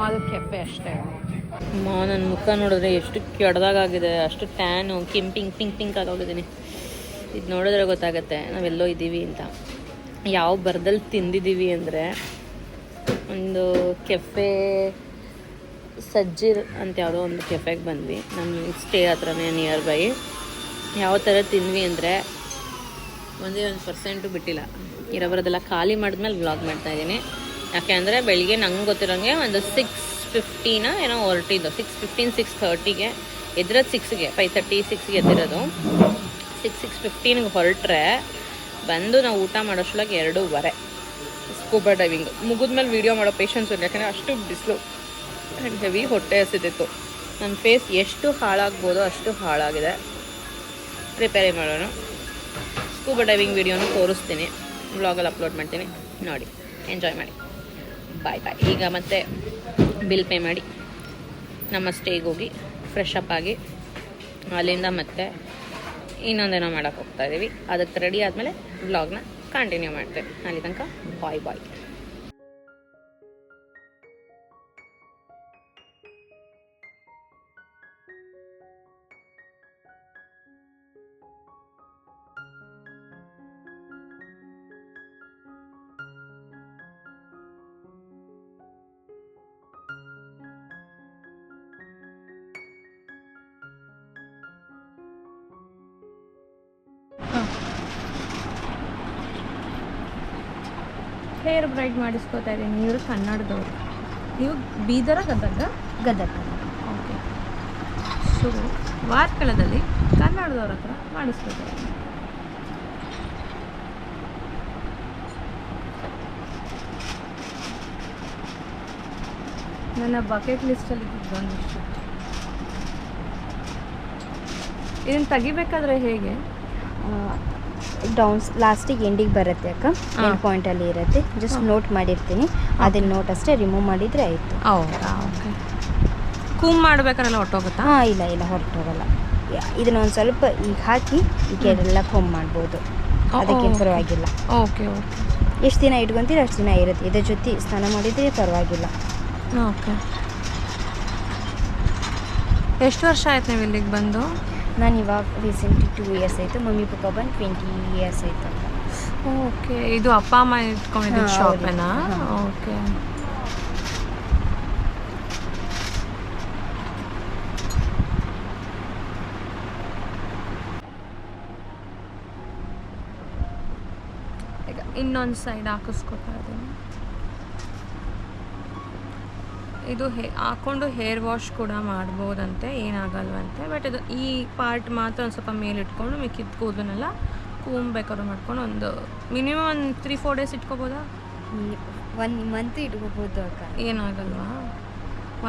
Small cafe ಅಷ್ಟೇ. ಮಾ ನನ್ನ ಮುಖ ನೋಡಿದ್ರೆ ಎಷ್ಟು ಕೆಡ್ದಾಗಿದೆ ಅಷ್ಟು ಟ್ಯಾನು ಕಿಂಪಿಂಗ್ ಪಿಂಕ್ ಪಿಂಕ್ ಆಗೋಗಿದ್ದೀನಿ ಇದು ನೋಡಿದ್ರೆ ಗೊತ್ತಾಗತ್ತೆ ನಾವೆಲ್ಲೋ ಇದ್ದೀವಿ ಅಂತ. ಯಾವ ಬರ್ದಲ್ಲಿ ತಿಂದಿದ್ದೀವಿ ಅಂದರೆ, ಒಂದು ಕೆಫೆ ಸಜ್ಜಿರ್ ಅಂತ ಯಾವುದೋ ಒಂದು ಕೆಫೆಗೆ ಬಂದ್ವಿ. ನಮ್ಮ ಸ್ಟೇ ಹತ್ರನೇ ನಿಯರ್ ಬೈ ಯಾವ ಥರ ತಿಂದ್ವಿ ಅಂದರೆ, ಒಂದೇ ಒಂದು ಪರ್ಸೆಂಟು ಬಿಟ್ಟಿಲ್ಲ. ಇರೋಬರೋದೆಲ್ಲ ಖಾಲಿ ಮಾಡಿದ್ಮೇಲೆ ವ್ಲಾಗ್ ಮಾಡ್ತಾ ಇದ್ದೀನಿ. ಯಾಕೆ ಅಂದರೆ ಬೆಳಿಗ್ಗೆ ನಂಗೆ ಗೊತ್ತಿರೋಂಗೆ ಒಂದು ಸಿಕ್ಸ್ ಫಿಫ್ಟಿನ ಏನೋ ಹೊರಟಿದ್ದು. ಸಿಕ್ಸ್ ಫಿಫ್ಟೀನ್ ಸಿಕ್ಸ್ ಥರ್ಟಿಗೆ ಎದ್ರದ್ದು ಸಿಕ್ಸ್ಗೆ ಫೈವ್ ತರ್ಟಿ ಸಿಕ್ಸ್ಗೆ ಎದ್ದಿರೋದು. ಸಿಕ್ಸ್ ಸಿಕ್ಸ್ ಫಿಫ್ಟೀನ್ಗೆ ಹೊರಟ್ರೆ ಬಂದು ನಾವು ಊಟ ಮಾಡೋಷ್ಟ್ರೊಳಗೆ ಎರಡೂವರೆ. ಸ್ಕೂಬಾ ಡೈವಿಂಗ್ ಮುಗಿದ್ಮೇಲೆ ವೀಡಿಯೋ ಮಾಡೋ ಪೇಷನ್ಸ್ ಇಲ್ಲ, ಯಾಕಂದರೆ ಅಷ್ಟು ಬಿಸಿಲು ಆ್ಯಂಡ್ ಹೆವಿ ಹೊಟ್ಟೆ ಹಸಿದಿತ್ತು. ನನ್ನ ಫೇಸ್ ಎಷ್ಟು ಹಾಳಾಗ್ಬೋದು ಅಷ್ಟು ಹಾಳಾಗಿದೆ. ರಿಪೇರಿ ಮಾಡೋಣ. ಸ್ಕೂಬಾ ಡೈವಿಂಗ್ ವೀಡಿಯೋನು ತೋರಿಸ್ತೀನಿ. ವ್ಲಾಗಲ್ಲಿ ಅಪ್ಲೋಡ್ ಮಾಡ್ತೀನಿ. ನೋಡಿ. ಎಂಜಾಯ್ ಮಾಡಿ. ಬಾಯ್ ಬಾಯ್ ಈಗ ಮತ್ತೆ ಬಿಲ್ ಪೇ ಮಾಡಿ ನಮ್ಮ ಸ್ಟೇಗೆ ಹೋಗಿ ಫ್ರೆಶ್ ಅಪ್ ಆಗಿ ಅಲ್ಲಿಂದ ಮತ್ತೆ ಇನ್ನೊಂದೇನೋ ಮಾಡೋಕ್ಕೆ ಹೋಗ್ತಾ ಇದ್ದೀವಿ ಅದಕ್ಕೆ ರೆಡಿ ಆದಮೇಲೆ ವ್ಲಾಗ್ನ ಕಂಟಿನ್ಯೂ ಮಾಡ್ತೇವೆ. ಅಲ್ಲಿ ತನಕ ಬಾಯ್ ಬಾಯ್ ಹೇರ್ ಬ್ರೈಡ್ ಮಾಡಿಸ್ಕೋತಾ ಇದ್ದೀನಿ. ಇವರು ಕನ್ನಡದವರು. ನೀವು ಬೀದರ ಗದಗ? ಗದಗ. ಓಕೆ. ಸೊ ವಾರ್ಕಳದಲ್ಲಿ ಕನ್ನಡದವ್ರ ಹತ್ರ ಮಾಡಿಸ್ಕೋತಾ ಇದ್ದೀನಿ. ನನ್ನ ಬಕೆಟ್ ಲಿಸ್ಟಲ್ಲಿ ಬಂದಿಷ್ಟು ಇದನ್ನು ತೆಗಿಬೇಕಾದ್ರೆ ಹೇಗೆ? ಡೌನ್ಸ್ ಲಾಸ್ಟಿಗೆ ಎಂಡಿಗೆ ಬರುತ್ತೆ ಅಕ್ಕ. ಎಂಡ್ ಪಾಯಿಂಟ್ ಪಾಯಿಂಟಲ್ಲಿ ಇರುತ್ತೆ. ಜಸ್ಟ್ ನೋಟ್ ಮಾಡಿರ್ತೀನಿ. ಅದನ್ನ ನೋಟ್ ಅಷ್ಟೇ ರಿಮೂವ್ ಮಾಡಿದರೆ ಆಯಿತು. ಹೌದಾ? ಓಕೆ ಕೂಮ್ ಮಾಡ್ಬೇಕಾರೆಲ್ಲ ಹೊಟ್ಟೋಗುತ್ತಾ ಹಾಂ ಇಲ್ಲ ಇಲ್ಲ ಹೊರಟೋಗಲ್ಲ. ಇದನ್ನ ಒಂದು ಸ್ವಲ್ಪ ಈಗ ಹಾಕಿ ಈಗ ಎಲ್ಲ ಕೂಮ್ ಮಾಡ್ಬೋದು. ಅದಕ್ಕೆ. ಪರವಾಗಿಲ್ಲ. Okay okay. ಎಷ್ಟು ದಿನ ಇಟ್ಕೊಂತೀರಿ ಅಷ್ಟು ದಿನ ಇರುತ್ತೆ. ಇದ್ರ ಜೊತೆ ಸ್ನಾನ ಮಾಡಿದರೆ ಪರವಾಗಿಲ್ಲ. ಓಕೆ. ಎಷ್ಟು ವರ್ಷ ಆಯ್ತು ನೀವು ಇಲ್ಲಿಗೆ ಬಂದು? ನಾನು ಇವಾಗ ರೀಸೆಂಟ್ಲಿ ಟೂ ಇಯರ್ಸ್ ಆಯಿತು. ಮಮ್ಮಿ ಪಪ್ಪ ಬಂದು ಟ್ವೆಂಟಿ ಇಯರ್ಸ್ ಆಯಿತು. ಓಕೆ ಇದು ಅಪ್ಪ ಅಮ್ಮ ಇಟ್ಕೊಂಡಿದ್ದು ಹಾ, ಶಾಪೇನಾ ಹೌದು. ಹಾ. ಓಕೆ. ಈಗ ಇನ್ನೊಂದು ಸೈಡ್ ಹಾಕಿಸ್ಕೊತಾ ಇದ್ದೀನಿ. ಇದು ಹೇ ಹಾಕೊಂಡು ಹೇರ್ ವಾಶ್ ಕೂಡ ಮಾಡ್ಬೋದಂತೆ ಏನಾಗಲ್ವಂತೆ. ಬಟ್ ಇದು ಈ ಪಾರ್ಟ್ ಮಾತ್ರ ಒಂದು ಸ್ವಲ್ಪ ಮೇಲೆ ಇಟ್ಕೊಂಡು ಮಿಕ್ಕಿದ ಕೂದಲನ್ನೆಲ್ಲ ಕೂಮ್ ಬೇಕಾದ್ರೂ ಮಾಡ್ಕೊಂಡು ಒಂದು ಮಿನಿಮಮ್ ಒಂದು ತ್ರೀ ಫೋರ್ ಡೇಸ್ ಇಟ್ಕೋಬೋದಾ? ಒನ್ ಮಂತ್ ಇಟ್ಕೋಬೋದು ಅಕ್ಕ. ಏನಾಗಲ್ವಾ?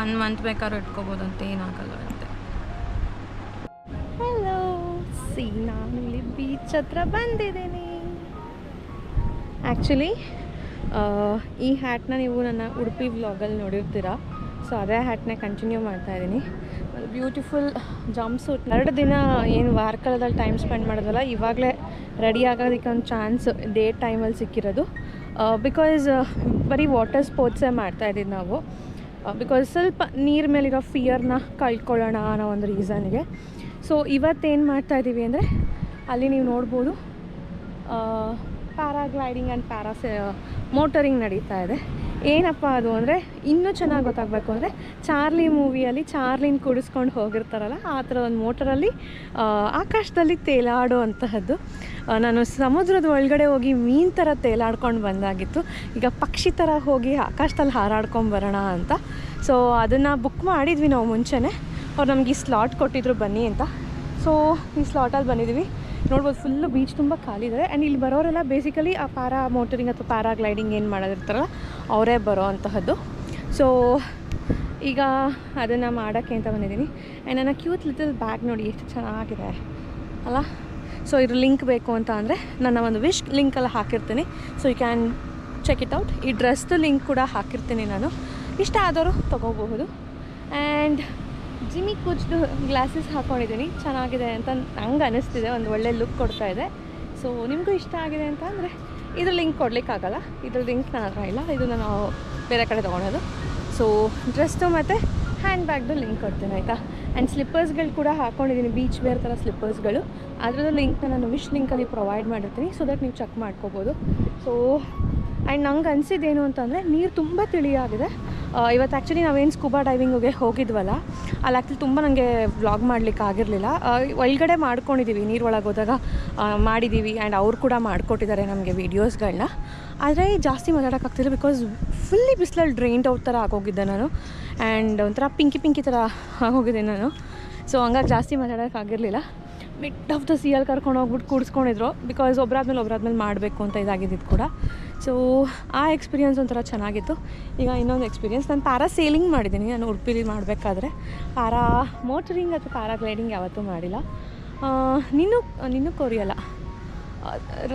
ಒನ್ ಮಂತ್ ಬೇಕಾದ್ರೂ ಇಟ್ಕೋಬೋದಂತೆ ಏನಾಗಲ್ವಂತೆ. ಹಲೋ ಸಿ ನಾನು ಇಲ್ಲಿ ಬೀಚ್ ಹತ್ರ ಬಂದಿದ್ದೀನಿ. ಆ್ಯಕ್ಚುಲಿ ಈ ಹ್ಯಾಟ್ನ ನೀವು ನನ್ನ ಉಡುಪಿ ವ್ಲಾಗಲ್ಲಿ ನೋಡಿರ್ತೀರಾ? ಸೊ ಅದೇ ಹ್ಯಾಟ್ನೇ ಕಂಟಿನ್ಯೂ ಮಾಡ್ತಾ ಇದ್ದೀನಿ. ಬ್ಯೂಟಿಫುಲ್ ಜಂಪ್ ಸೂಟ್ ಎರಡು ದಿನ ಏನು ವಾರ್ಕಳದಲ್ಲಿ ಟೈಮ್ ಸ್ಪೆಂಡ್ ಮಾಡೋದಲ್ಲ, ಇವಾಗಲೇ ರೆಡಿ ಆಗೋದಕ್ಕೆ ಒಂದು ಚಾನ್ಸ್ ಡೇ ಟೈಮಲ್ಲಿ ಸಿಕ್ಕಿರೋದು. ಬಿಕಾಸ್ ಬರೀ ವಾಟರ್ ಸ್ಪೋರ್ಟ್ಸೇ ಮಾಡ್ತಾ ಇದ್ದೀವಿ ನಾವು. ಬಿಕಾಸ್ ಸ್ವಲ್ಪ ನೀರು ಮೇಲಿರೋ ಫಿಯರ್ನ ಕಳ್ಕೊಳ್ಳೋಣ ಅನ್ನೋ ಒಂದು ರೀಸನ್ಗೆ ಸೊ ಇವತ್ತೇನು ಮಾಡ್ತಾ ಇದ್ದೀವಿ ಅಂದರೆ, ಅಲ್ಲಿ ನೀವು ನೋಡ್ಬೋದು ಪ್ಯಾರಾಗ್ಲೈಡಿಂಗ್ ಆ್ಯಂಡ್ ಪ್ಯಾರಾಸೆ ಮೋಟರಿಂಗ್ ನಡೀತಾ ಇದೆ. ಏನಪ್ಪ ಅದು ಅಂದರೆ ಇನ್ನೂ ಚೆನ್ನಾಗಿ ಗೊತ್ತಾಗಬೇಕು ಅಂದರೆ ಚಾರ್ಲಿ ಮೂವಿಯಲ್ಲಿ ಚಾರ್ಲಿನ ಕುಡಿಸ್ಕೊಂಡು ಹೋಗಿರ್ತಾರಲ್ಲ, ಆ ಥರ ಒಂದು ಮೋಟರಲ್ಲಿ ಆಕಾಶದಲ್ಲಿ ತೇಲಾಡೋ ಅಂತಹದ್ದು ನಾನು ಸಮುದ್ರದ ಒಳಗಡೆ ಹೋಗಿ ಮೀನು ಥರ ತೇಲಾಡ್ಕೊಂಡು ಬಂದಾಗಿತ್ತು. ಈಗ ಪಕ್ಷಿ ಥರ ಹೋಗಿ ಆಕಾಶದಲ್ಲಿ ಹಾರಾಡ್ಕೊಂಡು ಬರೋಣ ಅಂತ. ಸೊ ಅದನ್ನು ಬುಕ್ ಮಾಡಿದ್ವಿ ನಾವು ಮುಂಚೆನೇ. ಅವ್ರು ನಮಗೆ ಈ ಸ್ಲಾಟ್ ಕೊಟ್ಟಿದ್ರು ಬನ್ನಿ ಅಂತ. ಸೊ ಈ ಸ್ಲಾಟಲ್ಲಿ ಬಂದಿದ್ದೀವಿ ನೋಡ್ಬೋದು ಫುಲ್ಲು ಬೀಚ್ ತುಂಬ ಖಾಲಿ ಇದೆ. ಆ್ಯಂಡ್ ಇಲ್ಲಿ ಬರೋರೆಲ್ಲ ಬೇಸಿಕಲಿ ಆ ಪ್ಯಾರಾ ಮೋಟರಿಂಗ್ ಅಥವಾ ಪ್ಯಾರಾಗ್ಲೈಡಿಂಗ್ ಏನು ಮಾಡೋದಿರ್ತಾರಲ್ಲ, ಅವರೇ ಬರೋ ಅಂತಹದ್ದು. ಸೊ ಈಗ ಅದನ್ನು ಮಾಡೋಕ್ಕೆ ಅಂತ ಬಂದಿದ್ದೀನಿ. ಆ್ಯಂಡ್ ನನ್ನ ಕ್ಯೂತ್ ಲಿಟಲ್ ಬ್ಯಾಗ್ ನೋಡಿ ಎಷ್ಟು ಚೆನ್ನಾಗಿದೆ ಅಲ್ಲ? ಸೊ ಇದ್ರ ಲಿಂಕ್ ಬೇಕು ಅಂತ ಅಂದರೆ ನನ್ನ ಒಂದು ವಿಶ್ ಲಿಂಕಲ್ಲಿ ಹಾಕಿರ್ತೀನಿ. So you can check it out ಈ ಡ್ರೆಸ್ದು ಲಿಂಕ್ ಕೂಡ ಹಾಕಿರ್ತೀನಿ ನಾನು. ಇಷ್ಟ ಆದವರು ತೊಗೋಬಹುದು. ಆ್ಯಂಡ್ ಜಿಮ್ಮಿ ಕುಚ್ಚು ಗ್ಲಾಸಸ್ ಹಾಕ್ಕೊಂಡಿದ್ದೀನಿ ಚೆನ್ನಾಗಿದೆ ಅಂತ ನಂಗೆ ಅನಿಸ್ತಿದೆ. ಒಂದು ಒಳ್ಳೆ ಲುಕ್ ಕೊಡ್ತಾ ಇದೆ. ಸೊ ನಿಮಗೂ ಇಷ್ಟ ಆಗಿದೆ ಅಂತ ಅಂದರೆ ಇದ್ರ ಲಿಂಕ್ ಕೊಡಲಿಕ್ಕಾಗಲ್ಲ. ಇದ್ರ ಲಿಂಕ್ ನನ್ನ ಹತ್ರ ಇಲ್ಲ. ಇದು ನಾನು ಬೇರೆ ಕಡೆ ತೊಗೊಳೋದು. ಸೊ ಡ್ರೆಸ್ಸು ಮತ್ತು ಹ್ಯಾಂಡ್ ಬ್ಯಾಗ್ದು ಲಿಂಕ್ ಕೊಡ್ತೀನಿ, ಆಯಿತಾ? ಆ್ಯಂಡ್ ಸ್ಲಿಪ್ಪರ್ಸ್ಗಳು ಕೂಡ ಹಾಕ್ಕೊಂಡಿದ್ದೀನಿ ಬೀಚ್ ವೇರ್ ಥರ ಸ್ಲಿಪ್ಪರ್ಸ್ಗಳು ಅದರದ್ದು ಲಿಂಕ್ನ ನಾನು ವಿಶ್ ಲಿಂಕಲ್ಲಿ ಪ್ರೊವೈಡ್ ಮಾಡಿರ್ತೀನಿ. ಸೊ ದಟ್ ನೀವು ಚೆಕ್ ಮಾಡ್ಕೋಬೋದು. ಸೊ ಆ್ಯಂಡ್ ನಂಗೆ ಅನಿಸಿದ್ದೇನು ಅಂತಂದರೆ, ನೀರು ತುಂಬ ತಿಳಿಯಾಗಿದೆ. ಇವತ್ತು ಆ್ಯಕ್ಚುಲಿ ನಾವೇನು ಸ್ಕೂಬಾ ಡೈವಿಂಗಿಗೆ ಹೋಗಿದ್ವಲ್ಲ ಅಲ್ಲಿ ಆ್ಯಕ್ಚುಲಿ ತುಂಬ ನನಗೆ ವ್ಲಾಗ್ ಮಾಡಲಿಕ್ಕೆ ಆಗಿರಲಿಲ್ಲ. ಒಳಗಡೆ ಮಾಡ್ಕೊಂಡಿದ್ದೀವಿ ನೀರೊಳಗೆ ಹೋದಾಗ ಮಾಡಿದ್ದೀವಿ ಆ್ಯಂಡ್ ಅವ್ರು ಕೂಡ ಮಾಡಿಕೊಟ್ಟಿದ್ದಾರೆ ನಮಗೆ ವೀಡಿಯೋಸ್ಗಳನ್ನ ಆದರೆ ಜಾಸ್ತಿ ಮಾತಾಡೋಕ್ಕಾಗ್ತಿಲ್ಲ ಬಿಕಾಸ್ ಫುಲ್ಲಿ ಬಿಸಿಲಲ್ಲಿ ಡ್ರೈನ್ಡ್ ಔಟ್ ಥರ ಆಗೋಗಿದ್ದೆ ನಾನು ಆ್ಯಂಡ್ ಒಂಥರ ಪಿಂಕಿ ಪಿಂಕಿ ಥರ ಆಗೋಗಿದ್ದೆ ನಾನು. ಸೊ ಹಂಗಾಗಿ ಜಾಸ್ತಿ ಮಾತಾಡೋಕ್ಕಾಗಿರಲಿಲ್ಲ ಮಿಡ್ ಆಫ್ ದ ಸಿಯಲ್ಲಿ ಕರ್ಕೊಂಡು ಹೋಗ್ಬಿಟ್ಟು ಕೂಡಿಸ್ಕೊಂಡಿದ್ರು ಬಿಕಾಸ್ ಒಬ್ಬರಾದ್ಮೇಲೆ ಒಬ್ಬರಾದ್ಮೇಲೆ ಮಾಡಬೇಕು ಅಂತ ಇದಾಗಿದ್ದು ಕೂಡ. ಸೊ ಆ ಎಕ್ಸ್ಪೀರಿಯನ್ಸ್ ಒಂಥರ ಚೆನ್ನಾಗಿತ್ತು. ಈಗ ಇನ್ನೊಂದು ಎಕ್ಸ್ಪೀರಿಯನ್ಸ್ ನಾನು ಪ್ಯಾರಾ ಸೇಲಿಂಗ್ ಮಾಡಿದ್ದೀನಿ ನಾನು ಉಡುಪಿಲಿ ಮಾಡಬೇಕಾದ್ರೆ. ಪ್ಯಾರಾ ಮೋಟರಿಂಗ್ ಅಥವಾ ಪ್ಯಾರಾಗ್ಲೈಡಿಂಗ್ ಯಾವತ್ತೂ ಮಾಡಿಲ್ಲ. ನಿನ್ನ ನಿನ್ನೂ ಕೊರಿಯಲ್ಲ.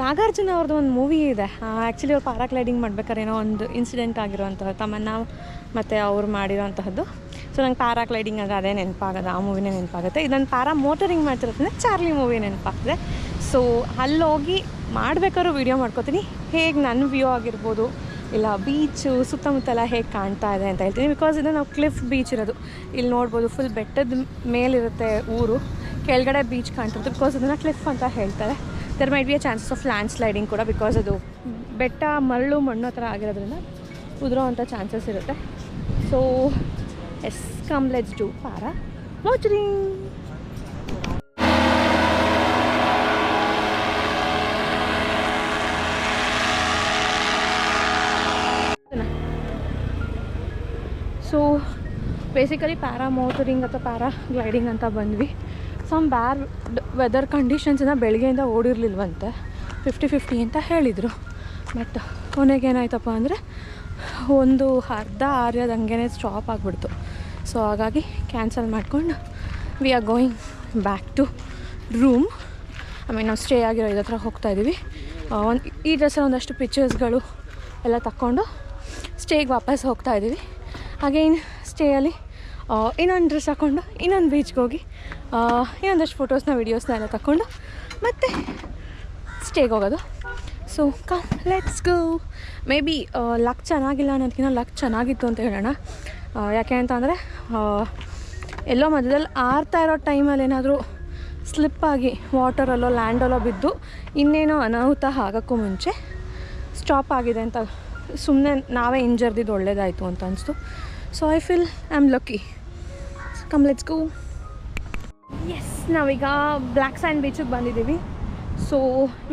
ನಾಗಾರ್ಜುನ ಅವ್ರದ್ದು ಒಂದು ಮೂವಿ ಇದೆ. ಆ್ಯಕ್ಚುಲಿ ಅವ್ರು ಪ್ಯಾರಾಗ್ಲೈಡಿಂಗ್ ಮಾಡ್ಬೇಕಾದ್ರೆ ಏನೋ ಒಂದು ಇನ್ಸಿಡೆಂಟ್ ಆಗಿರುವಂತಹ ತಮ್ಮನ್ನ ಮತ್ತು ಅವ್ರು ಮಾಡಿರೋಂತಹದ್ದು ಸೊ ನಂಗೆ ಪ್ಯಾರಾಗ್ಲೈಡಿಂಗ್ ಅಂದರೆ ಅದೇ ನೆನಪಾಗೋದು. ಆ ಮೂವಿನೇ ನೆನಪಾಗುತ್ತೆ. ಇದನ್ನು ಪ್ಯಾರಾ ಮೋಟರಿಂಗ್ ಮಾಡ್ತಿರೋದ್ರಿಂದ ಚಾರ್ಲಿ ಮೂವಿ ನೆನಪಾಗ್ತದೆ. ಸೊ ಅಲ್ಲೋಗಿ ಮಾಡ್ಬೇಕಾದ್ರೂ ವೀಡಿಯೋ ಮಾಡ್ಕೋತೀನಿ. ಹೇಗೆ ನನ್ನ ವ್ಯೂ ಆಗಿರ್ಬೋದು, ಇಲ್ಲ ಬೀಚು ಸುತ್ತಮುತ್ತಲ ಹೇಗೆ ಕಾಣ್ತಾ ಇದೆ ಅಂತ ಹೇಳ್ತೀನಿ. ಬಿಕಾಸ್ ಇದು ನಾವು ಕ್ಲಿಫ್ ಬೀಚ್ ಇರೋದು. ಇಲ್ಲಿ ನೋಡ್ಬೋದು ಫುಲ್ ಬೆಟ್ಟದ ಮೇಲಿರುತ್ತೆ ಊರು. ಕೆಳಗಡೆ ಬೀಚ್ ಕಾಣ್ತಿರುತ್ತೆ. ಬಿಕಾಸ್ ಇದನ್ನು ಕ್ಲಿಫ್ ಅಂತ ಹೇಳ್ತಾರೆ. There might be a chances of land sliding ಕೂಡ ಬಿಕಾಸ್ ಅದು ಬೆಟ್ಟ, ಮರಳು, ಮಣ್ಣು ಥರ ಆಗಿರೋದ್ರಿಂದ ಕುದುರೋ ಅಂಥ ಚಾನ್ಸಸ್ ಇರುತ್ತೆ. So yes come let's do paramotoring basically paramotoring ಅಥವಾ ಪ್ಯಾರಾ ಗ್ಲೈಡಿಂಗ್ ಅಂತ ಬಂದ್ವಿ. ಸಮ್ ಬ್ಯಾರ್ ವೆದರ್ ಕಂಡೀಷನ್ಸಿಂದ ಬೆಳಗ್ಗೆಯಿಂದ ಓಡಿರಲಿಲ್ವಂತೆ. ಫಿಫ್ಟಿ ಫಿಫ್ಟಿ ಅಂತ ಹೇಳಿದರು. ಬಟ್ ಕೊನೆಗೆ ಏನಾಯ್ತಪ್ಪ ಅಂದರೆ ಒಂದು ಅರ್ಧ ಆರ್ಯದ ಹಂಗೆ ಸ್ಟಾಪ್ ಆಗಿಬಿಡ್ತು. ಸೊ ಹಾಗಾಗಿ ಕ್ಯಾನ್ಸಲ್ ಮಾಡ್ಕೊಂಡು we are going back to room I mean ನಾವು ಸ್ಟೇ ಆಗಿರೋ ಇದ್ರ ಹೋಗ್ತಾ ಇದ್ದೀವಿ ಒಂದು ಈ ಡ್ರೆಸ್ಸಲ್ಲಿ ಒಂದಷ್ಟು ಪಿಕ್ಚರ್ಸ್ಗಳು ಎಲ್ಲ ತಕ್ಕೊಂಡು ಸ್ಟೇಗೆ ವಾಪಸ್ ಹೋಗ್ತಾ ಇದ್ದೀವಿ ಅಗೈನ್ ಸ್ಟೇಯಲ್ಲಿ ಇನ್ನೊಂದು ಡ್ರೆಸ್ ಹಾಕ್ಕೊಂಡು ಇನ್ನೊಂದು ಬೀಚ್ಗೆ ಹೋಗಿ ಇನ್ನೊಂದಷ್ಟು ಫೋಟೋಸ್ನ ವೀಡಿಯೋಸ್ನ ಎಲ್ಲ ತಗೊಂಡು ಮತ್ತು ಸ್ಟೇಗೆ ಹೋಗೋದು. So come let's go maybe luck ಚೆನ್ನಾಗಿಲ್ಲ ಅನ್ನೋದಕ್ಕಿಂತ ಲಕ್ ಚೆನ್ನಾಗಿತ್ತು ಅಂತ ಹೇಳೋಣ. ಯಾಕೆ ಯಾಕೆ ಅಂತಂದರೆ ಎಲ್ಲೋ ಮಧ್ಯದಲ್ಲಿ ಆರ್ತಾ ಇರೋ ಟೈಮಲ್ಲಿ ಏನಾದರೂ ಸ್ಲಿಪ್ಪಾಗಿ ವಾಟರಲ್ಲೋ ಲ್ಯಾಂಡಲ್ಲೋ ಬಿದ್ದು ಇನ್ನೇನೋ ಅನಾಹುತ ಆಗೋಕ್ಕೂ ಮುಂಚೆ ಸ್ಟಾಪ್ ಆಗಿದೆ ಅಂತ ಸುಮ್ಮನೆ ನಾವೇ ಇಂಜರ್ದಿದ್ದು ಒಳ್ಳೇದಾಯಿತು ಅಂತ ಅನಿಸ್ತು. So I feel I am lucky come let's go yes ನಾವೀಗ ಬ್ಲ್ಯಾಕ್ ಸ್ಯಾಂಡ್ ಬೀಚಿಗೆ ಬಂದಿದ್ದೀವಿ. ಸೊ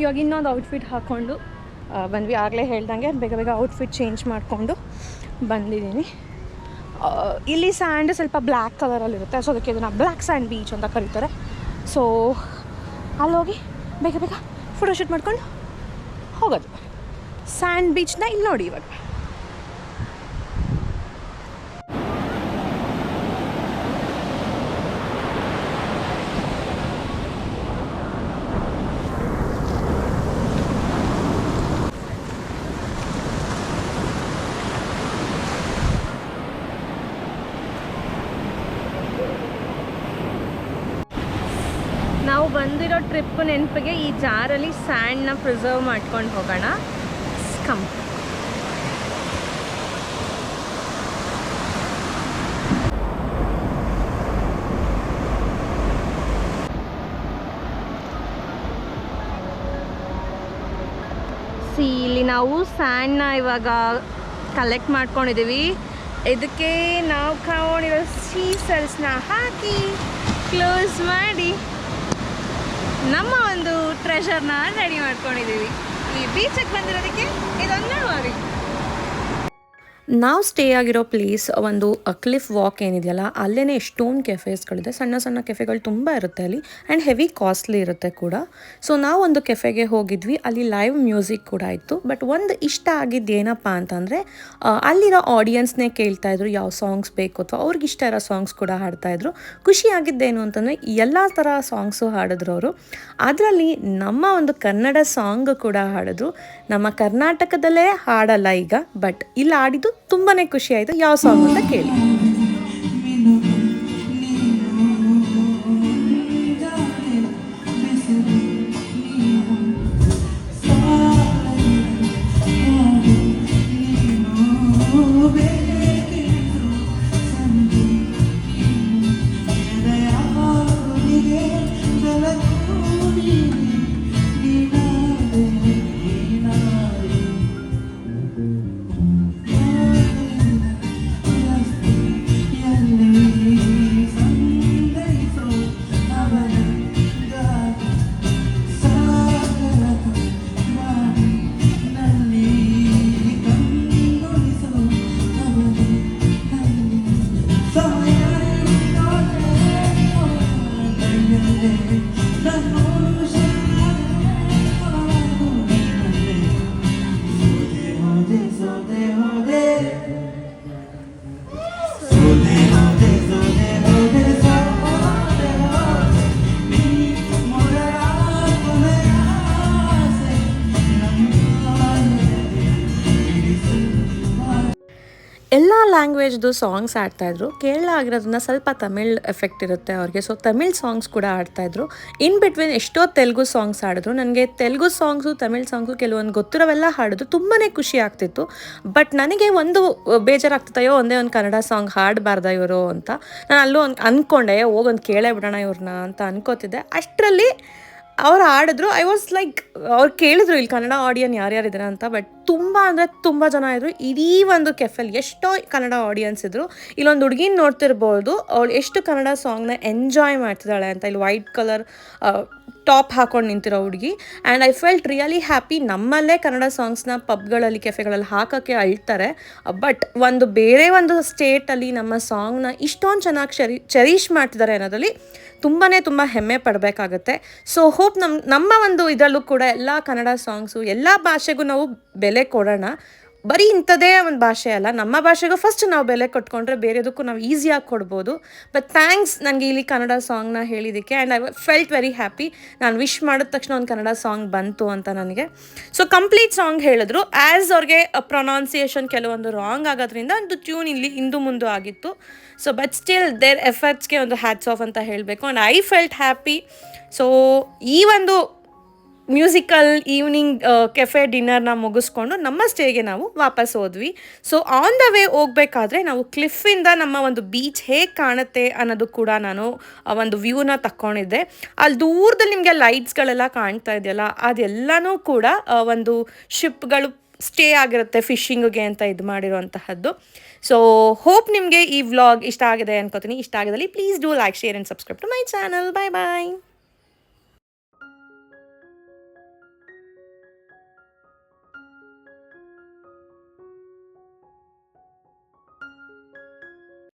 ಇವಾಗ ಇನ್ನೊಂದು ಔಟ್ಫಿಟ್ ಹಾಕ್ಕೊಂಡು ಬಂದ್ವಿ. ಆಗಲೇ ಹೇಳ್ದಂಗೆ ಬೇಗ ಬೇಗ ಔಟ್ಫಿಟ್ ಚೇಂಜ್ ಮಾಡಿಕೊಂಡು ಬಂದಿದ್ದೀನಿ. ಇಲ್ಲಿ ಸ್ಯಾಂಡ್ ಸ್ವಲ್ಪ ಬ್ಲ್ಯಾಕ್ ಕಲರಲ್ಲಿರುತ್ತೆ ಸೊ ಅದಕ್ಕೆ ಇದನ್ನು ಬ್ಲ್ಯಾಕ್ ಸ್ಯಾಂಡ್ ಬೀಚ್ ಅಂತ ಕರೀತಾರೆ. ಸೊ ಅಲ್ಲೋಗಿ ಬೇಗ ಬೇಗ ಫೋಟೋಶೂಟ್ ಮಾಡ್ಕೊಂಡು ಹೋಗೋದು. ಸ್ಯಾಂಡ್ ಬೀಚ್ನ ಇಲ್ಲಿ ನೋಡಿ ಇವಾಗ ನಾವು ಬಂದಿರೋ ಟ್ರಿಪ್ ನೆನಪಿಗೆ ಈ ಜಾರಲ್ಲಿ ಸ್ಯಾಂಡ್ನ ಪ್ರಿಸರ್ವ್ ಮಾಡ್ಕೊಂಡು ಹೋಗೋಣ. ಕಮ್ ಸಿ, ಇಲ್ಲಿ ನಾವು ಸ್ಯಾಂಡ್ನ ಇವಾಗ ಕಲೆಕ್ಟ್ ಮಾಡ್ಕೊಂಡಿದ್ದೀವಿ. ಇದಕ್ಕೆ ನಾವು ಕಾಕೊಂಡಿರೋ ಸೀಸಲ್ಸ್ನ ಹಾಕಿ ಕ್ಲೋಸ್ ಮಾಡಿ. ನಮ್ಮ ಒಂದು ಟ್ರೆಷರ್ನ ರೆಡಿ ಮಾಡ್ಕೊಂಡಿದ್ದೀವಿ. ಈ ಬೀಚಕ್ಕೆ ಬಂದಿರೋದಕ್ಕೆ ಇದೊಂದು ನೋಡಿ ನಾವು ಸ್ಟೇ ಆಗಿರೋ ಪ್ಲೇಸ್ ಒಂದು ಕ್ಲಿಫ್ ವಾಕ್ ಏನಿದೆಯಲ್ಲ ಅಲ್ಲೇ ಎಷ್ಟೊಂದು ಕೆಫೆಸ್ಗಳಿದೆ ಸಣ್ಣ ಸಣ್ಣ ಕೆಫೆಗಳು ತುಂಬ ಇರುತ್ತೆ ಅಲ್ಲಿ ಆ್ಯಂಡ್ ಹೆವಿ ಕಾಸ್ಟ್ಲಿ ಇರುತ್ತೆ ಕೂಡ. ಸೊ ನಾವು ಒಂದು ಕೆಫೆಗೆ ಹೋಗಿದ್ವಿ, ಅಲ್ಲಿ ಲೈವ್ ಮ್ಯೂಸಿಕ್ ಕೂಡ ಇತ್ತು. ಬಟ್ ಒಂದು ಇಷ್ಟ ಆಗಿದ್ದು ಏನಪ್ಪ ಅಂತಂದರೆ ಅಲ್ಲಿರೋ ಆಡಿಯನ್ಸ್ನೇ ಕೇಳ್ತಾ ಇದ್ರು, ಯಾವ ಸಾಂಗ್ಸ್ ಬೇಕು ಅಥವಾ ಅವ್ರಿಗೆ ಇಷ್ಟ ಇರೋ ಸಾಂಗ್ಸ್ ಕೂಡ ಹಾಡ್ತಾಯಿದ್ರು ಖುಷಿ ಆಗಿದ್ದೇನು ಅಂತಂದರೆ, ಎಲ್ಲ ಥರ ಸಾಂಗ್ಸು ಹಾಡಿದ್ರು ಅವರು. ಅದರಲ್ಲಿ ನಮ್ಮ ಒಂದು ಕನ್ನಡ ಸಾಂಗ್ ಕೂಡ ಹಾಡಿದ್ರು. ನಮ್ಮ ಕರ್ನಾಟಕದಲ್ಲೇ ಹಾಡಲ್ಲ ಈಗ ಬಟ್ ಇಲ್ಲಿ, ಆಡಿದ್ದು ತುಂಬಾ ಖುಷಿ ಆಯಿತು ಯಾವ ಸಾಂಗ್ ಅಂತ ಕೇಳಿ. ಎಲ್ಲ ಲ್ಯಾಂಗ್ವೇಜ್ದು ಸಾಂಗ್ಸ್ ಆಡ್ತಾಯಿದ್ರು ಕೇರಳ ಆಗಿರೋದನ್ನ ಸ್ವಲ್ಪ ತಮಿಳ್ ಎಫೆಕ್ಟ್ ಇರುತ್ತೆ ಅವ್ರಿಗೆ. ಸೊ ತಮಿಳ್ ಸಾಂಗ್ಸ್ ಕೂಡ ಆಡ್ತಾಯಿದ್ರು ಇನ್ ಬಿಟ್ವೀನ್ ಎಷ್ಟೋ ತೆಲುಗು ಸಾಂಗ್ಸ್ ಆಡಿದ್ರು ನನಗೆ ತೆಲುಗು ಸಾಂಗ್ಸು ತಮಿಳ್ ಸಾಂಗ್ಸು ಕೆಲವೊಂದು ಗೊತ್ತಿರೋವೆಲ್ಲ ಹಾಡಿದ್ರು. ತುಂಬಾ ಖುಷಿ ಆಗ್ತಿತ್ತು. ಬಟ್ ನನಗೆ ಒಂದು ಬೇಜಾರಾಗ್ತಿತ್ತಯ್ಯೋ, ಒಂದೇ ಒಂದು ಕನ್ನಡ ಸಾಂಗ್ ಹಾಡಬಾರ್ದ ಇವರು ಅಂತ. ನಾನು ಅಲ್ಲೂ ಒಂದು ಅಂದ್ಕೊಂಡೆ ಹೋಗೊಂದು ಕೇಳೇ ಬಿಡೋಣ ಇವ್ರನ್ನ ಅಂತ ಅನ್ಕೋತಿದ್ದೆ. ಅಷ್ಟರಲ್ಲಿ ಅವ್ರು ಆಡಿದ್ರು ಐ ವಾಸ್ ಲೈಕ್ ಅವ್ರು ಕೇಳಿದ್ರು, ಇಲ್ಲಿ ಕನ್ನಡ ಆಡಿಯನ್ ಯಾರ್ಯಾರಿದ್ದಾರೆ ಅಂತ. ಬಟ್ ತುಂಬ ಅಂದರೆ ತುಂಬ ಜನ ಇದ್ದರು ಇಡೀ ಒಂದು ಕೆಫೆಲ್ ಎಷ್ಟೋ ಕನ್ನಡ ಆಡಿಯನ್ಸ್ ಇದ್ದರು ಇಲ್ಲೊಂದು ಹುಡುಗಿನ ನೋಡ್ತಿರ್ಬೋದು. ಅವಳು ಎಷ್ಟು ಕನ್ನಡ ಸಾಂಗ್ನ ಎಂಜಾಯ್ ಮಾಡ್ತಿದ್ದಾಳೆ ಅಂತ ಇಲ್ಲಿ ವೈಟ್ ಕಲರ್ ಟಾಪ್ ಹಾಕೊಂಡು ನಿಂತಿರೋ ಹುಡುಗಿ. And I felt really happy ನಮ್ಮಲ್ಲೇ ಕನ್ನಡ ಸಾಂಗ್ಸ್ನ ಪಬ್ಗಳಲ್ಲಿ, ಕೆಫೆಗಳಲ್ಲಿ ಹಾಕೋಕ್ಕೆ ಅಳ್ತಾರೆ. ಬಟ್ ಒಂದು ಬೇರೆ ಒಂದು ಸ್ಟೇಟಲ್ಲಿ ನಮ್ಮ ಸಾಂಗ್ನ ಇಷ್ಟೊಂದು ಚೆನ್ನಾಗಿ ಶರಿ ಚೆರೀಶ್ ಮಾಡ್ತಿದ್ದಾರೆ ಅನ್ನೋದ್ರಲ್ಲಿ ತುಂಬಾ ತುಂಬ ಹೆಮ್ಮೆ ಪಡಬೇಕಾಗತ್ತೆ. ಸೊ ಹೋಪ್ ನಮ್ಮ ನಮ್ಮ ಒಂದು ಇದರಲ್ಲೂ ಕೂಡ ಎಲ್ಲ ಕನ್ನಡ ಸಾಂಗ್ಸು ಎಲ್ಲ ಭಾಷೆಗೂ ನಾವು ಬೆಲೆ ಕೊಡೋಣ. ಬರೀ ಇಂಥದ್ದೇ ಒಂದು ಭಾಷೆ ಅಲ್ಲ, ನಮ್ಮ ಭಾಷೆಗೂ ಫಸ್ಟ್ ನಾವು ಬೆಲೆ ಕೊಟ್ಕೊಂಡ್ರೆ ಬೇರೆದಕ್ಕೂ ನಾವು ಈಸಿಯಾಗಿ ಕೊಡ್ಬೋದು. ಬಟ್ ಥ್ಯಾಂಕ್ಸ್ ನನಗೆ ಇಲ್ಲಿ ಕನ್ನಡ ಸಾಂಗ್ನ ಹೇಳಿದ್ದಕ್ಕೆ and I felt very happy ನಾನು ವಿಶ್ ಮಾಡಿದ ತಕ್ಷಣ ಒಂದು ಕನ್ನಡ ಸಾಂಗ್ ಬಂತು ಅಂತ ನನಗೆ. ಸೊ ಕಂಪ್ಲೀಟ್ ಸಾಂಗ್ ಹೇಳಿದ್ರು. ಆ್ಯಸ್ ಅವ್ರಿಗೆ ಪ್ರೊನೌನ್ಸಿಯೇಷನ್ ಕೆಲವೊಂದು ರಾಂಗ್ ಆಗೋದ್ರಿಂದ ಒಂದು ಟ್ಯೂನ್ ಇಲ್ಲಿ ಇಂದು ಮುಂದು ಆಗಿತ್ತು. ಸೊ ಬಟ್ ಸ್ಟಿಲ್ ದೇರ್ ಎಫರ್ಟ್ಸ್ಗೆ ಒಂದು ಹ್ಯಾಟ್ಸ್ ಆಫ್ ಅಂತ ಹೇಳಬೇಕು. And I felt happy so ಈ ಒಂದು ಮ್ಯೂಸಿಕಲ್ ಈವ್ನಿಂಗ್ ಕೆಫೆ ಡಿನ್ನರ್ನ ಮುಗಿಸ್ಕೊಂಡು ನಮ್ಮ ಸ್ಟೇಗೆ ನಾವು ವಾಪಸ್ ಹೋದ್ವಿ. ಸೊ ಆನ್ ದ ವೇ ಹೋಗ್ಬೇಕಾದ್ರೆ ನಾವು ಕ್ಲಿಫಿಂದ ನಮ್ಮ ಒಂದು ಬೀಚ್ ಹೇಗೆ ಕಾಣುತ್ತೆ ಅನ್ನೋದು ಕೂಡ ನಾನು ಒಂದು ವ್ಯೂನ ತಕ್ಕೊಂಡಿದ್ದೆ. ಅಲ್ಲಿ ದೂರದಲ್ಲಿ ನಿಮಗೆ ಲೈಟ್ಸ್ಗಳೆಲ್ಲ ಕಾಣ್ತಾ ಇದೆಯಲ್ಲ, ಅದೆಲ್ಲನೂ ಕೂಡ ಒಂದು ಶಿಪ್ಗಳು ಸ್ಟೇ ಆಗಿರುತ್ತೆ ಫಿಶಿಂಗ್ಗೆ ಅಂತ ಇದು ಮಾಡಿರುವಂತಹದ್ದು. ಸೊ ಹೋಪ್ ನಿಮಗೆ ಈ ವ್ಲಾಗ್ ಇಷ್ಟ ಆಗಿದೆ ಅನ್ಕೋತೀನಿ. ಇಷ್ಟ ಆಗಿದಲ್ಲಿ please do like share and subscribe to my channel bye bye